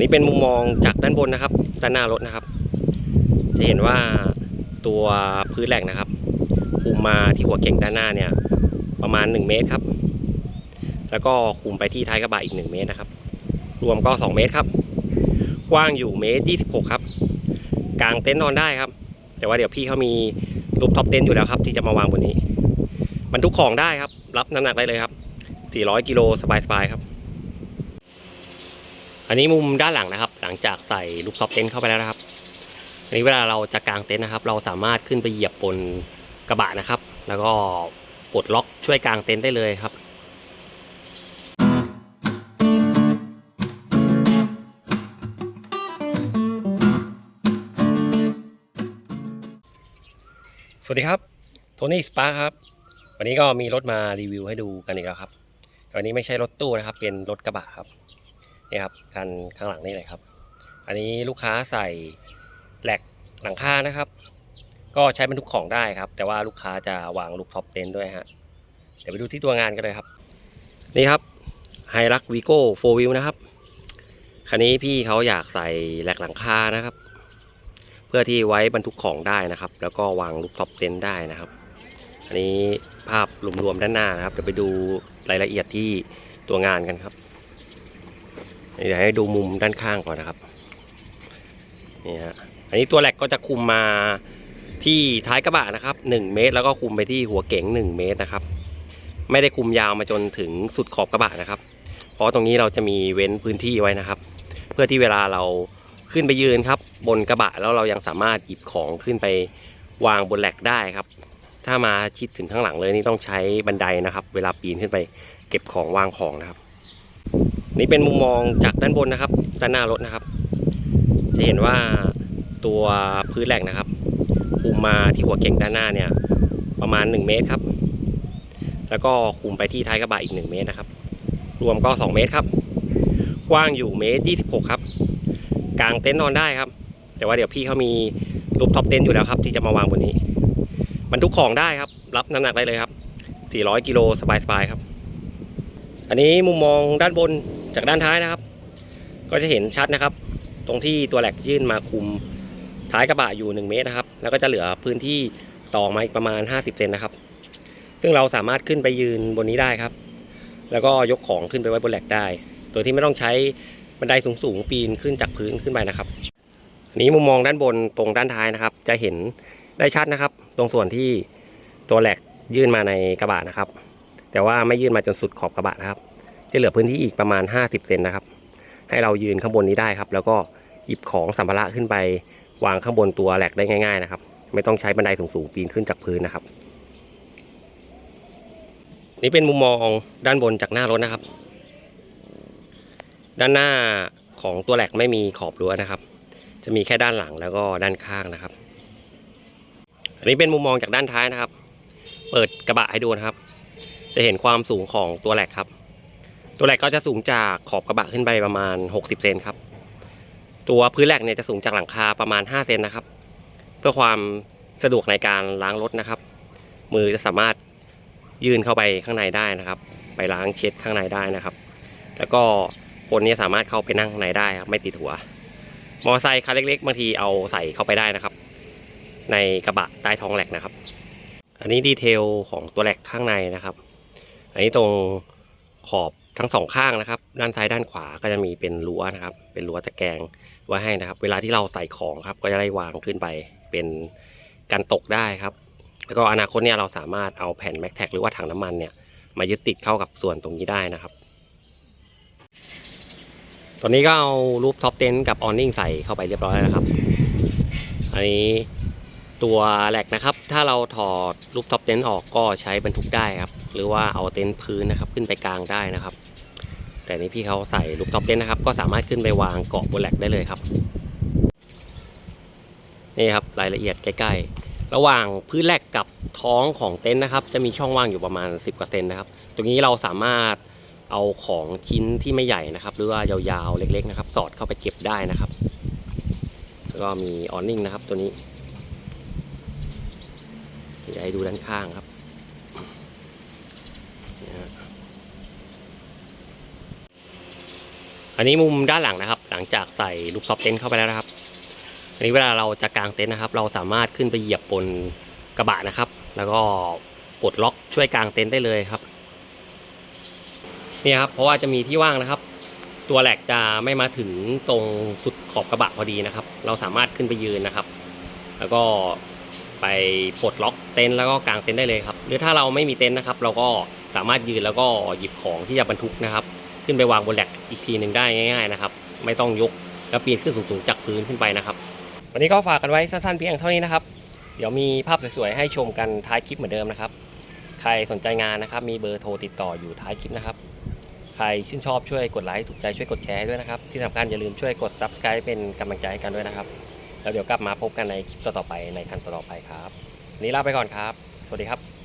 นี่เป็นมุมมองจากด้านบนนะครับด้านหน้ารถนะครับ จะเห็นว่าตัวพื้นแหลกนะครับคุมมาที่หัวเก่งด้านหน้าเนี่ยประมาณ 1 เมตรครับ แล้วก็คุมไปที่ท้ายกระบะอีก 1 เมตรนะครับ รวมก็ 2 เมตรครับ กว้างอยู่เมตร26 ครับ กลางเต็นท์นอนได้ครับ แต่ว่าเดี๋ยวพี่เขามีรูปท็อปเต็นท์อยู่แล้วครับ ที่จะมาวางบนนี้บรรทุกของได้ครับ รับน้ำหนักได้เลยครับ 400 กิโลสบายๆครับ อันนี้มุมด้านหลังนะครับ หลังจากใส่ลูกท็อปเต็นท์เข้าไปแล้วนะครับ อันนี้เวลาเราจะกางเต็นท์นะครับ เราสามารถขึ้นไปเหยียบบนกระบะนะครับ แล้วก็ปลดล็อกช่วยกางเต็นท์ได้เลยครับสวัสดีครับโทนี่สปาครับ วันนี้ก็มีรถมารีวิวให้ดูกันอีกแล้วครับ วันนี้ไม่ใช่รถตู้นะครับ เป็นรถกระบะครับ นี่ครับคันข้างหลังนี่เลยครับ อันนี้ลูกค้าใส่แหลกหลังคานะครับ ก็ใช้บรรทุกของได้ครับ แต่ว่าลูกค้าจะวางลูกท็อปเต็นท์ด้วยฮะเดี๋ยวไปดูที่ตัวงานกันเลยครับ นี่ครับไฮรักวีโก้โฟวิวนะครับคันนี้พี่เขาอยากใส่แหลกหลังคานะครับ เพื่อที่ไว้บรรทุกของได้นะครับ แล้วก็วางลูกท็อปเต็นท์ได้นะครับ อันนี้ภาพรวมๆด้านหน้านะครับเดี๋ยวไปดูรายละเอียดที่ตัวงานกันครับ เดี๋ยวให้ดูมุมด้านข้างก่อนนะครับนี่ฮะอันนี้ตัวแหลกก็จะคุมมาที่ท้ายกระบะนะครับ 1 เมตร แล้วก็คุมไปที่หัวเก๋ง1 เมตรนะครับ ไม่ได้คุมยาวมาจนถึงสุดขอบกระบะนะครับ เพราะตรงนี้เราจะมีเว้นพื้นที่ไว้นะครับ เพื่อที่เวลาเราขึ้นไปยืนครับ บนกระบะแล้วเรายังสามารถหยิบของขึ้นไปวางบนแหลกได้ครับ ถ้ามาชิดถึงข้างหลังเลยนี่ต้องใช้บันไดนะครับ เวลาปีนขึ้นไปเก็บของวางของนะครับ นี่เป็นมุมมองจากด้านบนนะครับด้านหน้ารถนะครับ จะเห็นว่าตัวพื้นแหลกนะครับคุมมาที่หัวเก่งด้านหน้าเนี่ยประมาณ 1 เมตรครับ แล้วก็คุมไปที่ท้ายกระบะอีก 1 เมตรนะครับ รวมก็ 2 เมตรครับ กว้างอยู่เมตร26 ครับ กลางเต็นท์นอนได้ครับ แต่ว่าเดี๋ยวพี่เขามีรูปท็อปเต็นท์อยู่แล้วครับ ที่จะมาวางบนนี้บรรทุกของได้ครับ รับน้ำหนักได้เลยครับ 400 กิโลสบายๆครับ อันนี้มุมมองด้านบน จากด้านท้ายนะครับ ก็จะเห็นชัดนะครับ ตรงที่ตัวแหลกยื่นมาคุมท้ายกระบะอยู่ 1 เมตรนะครับ แล้วก็จะเหลือพื้นที่ต่อมาอีกประมาณ 50 เซนนะครับ ซึ่งเราสามารถขึ้นไปยืนบนนี้ได้ครับ แล้วก็ยกของขึ้นไปไว้บนแหลกได้ โดยที่ไม่ต้องใช้บันไดสูงๆปีนขึ้นจากพื้นขึ้นไปนะครับอันนี้มุมมองด้านบนตรงด้านท้ายนะครับ จะเห็นได้ชัดนะครับ ตรงส่วนที่ตัวแหลกยื่นมาในกระบะนะครับ แต่ว่าไม่ยื่นมาจนสุดขอบกระบะนะครับ จะเหลือพื้นที่อีกประมาณ 50 เซนนะครับ ให้เรายืนข้างบนนี้ได้ครับ แล้วก็หยิบของสัมภาระขึ้นไปวางข้างบนตัวแหลกได้ง่ายๆนะครับ ไม่ต้องใช้บันไดสูงๆปีนขึ้นจากพื้นนะครับ นี่เป็นมุมมองด้านบนจากหน้ารถนะครับ ด้านหน้าของตัวแหลกไม่มีขอบรั้วนะครับ จะมีแค่ด้านหลังแล้วก็ด้านข้างนะครับ อันนี้เป็นมุมมองจากด้านท้ายนะครับ เปิดกระบะให้ดูนะครับ จะเห็นความสูงของตัวแหลกครับ ตัวแหลกก็จะสูงจากขอบกระบะขึ้นไปประมาณ 60 เซนครับ ตัวพื้นแหลกเนี่ยจะสูงจากหลังคาประมาณ 5 เซนนะครับ เพื่อความสะดวกในการล้างรถนะครับ มือจะสามารถยื่นเข้าไปข้างในได้นะครับ ไปล้างเช็ดข้างในได้นะครับ แล้วก็คนนี้สามารถเข้าไปนั่งข้างในได้ครับไม่ติดหัว มอไซค์คันเล็กๆบางทีเอาใส่เข้าไปได้นะครับ ในกระบะใต้ท้องแหลกนะครับ อันนี้ดีเทลของตัวแหลกข้างในนะครับ อันนี้ตรงขอบ ทั้งสองข้างนะครับ ด้านซ้ายด้านขวาก็จะมีเป็นรั้วนะครับ เป็นรั้วตะแกรงไว้ให้นะครับ เวลาที่เราใส่ของครับ ก็จะได้วางขึ้นไปเป็นการตกได้ครับ แล้วก็อนาคตเนี่ยเราสามารถเอาแผ่นแม็กแท็กหรือว่าถังน้ำมันเนี่ยมายึดติดเข้ากับส่วนตรงนี้ได้นะครับ ตอนนี้ก็เอารูปท็อปเต็นท์กับออนนิ่งใส่เข้าไปเรียบร้อยแล้วนะครับ อันนี้ตัวแหลกนะครับ ถ้าเราถอดรูปท็อปเต็นท์ออกก็ใช้บรรทุกได้ครับ หรือว่าเอาเต็นท์พื้นนะครับ ขึ้นไปกลางได้นะครับ แต่นี่พี่เขาใส่รูปท็อปเต็นนะครับ ก็สามารถขึ้นไปวางเกาะบนแหลกได้เลยครับ นี่ครับรายละเอียดใกล้ๆ ระหว่างพื้นแหลกกับท้องของเต็นท์นะครับ จะมีช่องว่างอยู่ประมาณ 10กว่าเซนนะครับ ตรงนี้เราสามารถเอาของชิ้นที่ไม่ใหญ่นะครับ หรือว่ายาวๆเล็กๆนะครับ สอดเข้าไปเก็บได้นะครับแล้วก็มีออนนิ่งนะครับตัวนี้เดี๋ยวให้ดูด้านข้างครับนี่ฮะ อันนี้มุมด้านหลังนะครับ หลังจากใส่ลูกท็อปเต็นท์เข้าไปแล้วนะครับอันนี้เวลาเราจะกางเต็นท์นะครับ เราสามารถขึ้นไปเหยียบบนกระบะนะครับ แล้วก็ปลดล็อกช่วยกางเต็นท์ได้เลยครับนี่ครับเพราะว่าจะมีที่ว่างนะครับ ตัวแหลกจะไม่มาถึงตรงสุดขอบกระบะพอดีนะครับ เราสามารถขึ้นไปยืนนะครับ แล้วก็ไปปลดล็อกเต็นท์แล้วก็กางเต็นท์ได้เลยครับ หรือถ้าเราไม่มีเต็นท์นะครับ เราก็สามารถยืนแล้วก็หยิบของที่จะบรรทุกนะครับ ขึ้นไปวางบนแหลกอีกทีหนึ่งได้ง่าย ๆนะครับ ไม่ต้องยกแล้วปีนขึ้นสูงๆจากพื้นขึ้นไปนะครับ วันนี้ก็ฝากกันไว้สั้นๆเพียงเท่านี้นะครับ เดี๋ยวมีภาพสวยๆให้ชมกันท้ายคลิปเหมือนเดิมนะครับ ใครสนใจงานนะครับ มีเบอร์โทรติดต่ออยู่ท้ายคลิปนะครับ ใครชื่นชอบช่วยกดไลค์ถูกใจช่วยกดแชร์ด้วยนะครับ ที่สำคัญอย่าลืมช่วยกด subscribe เป็นกำลังใจให้กันด้วยนะครับแล้วเดี๋ยวกลับมาพบกันในคลิปต่อๆไปในคันต่อๆไปครับวันนี้ลาไปก่อนครับ สวัสดีครับ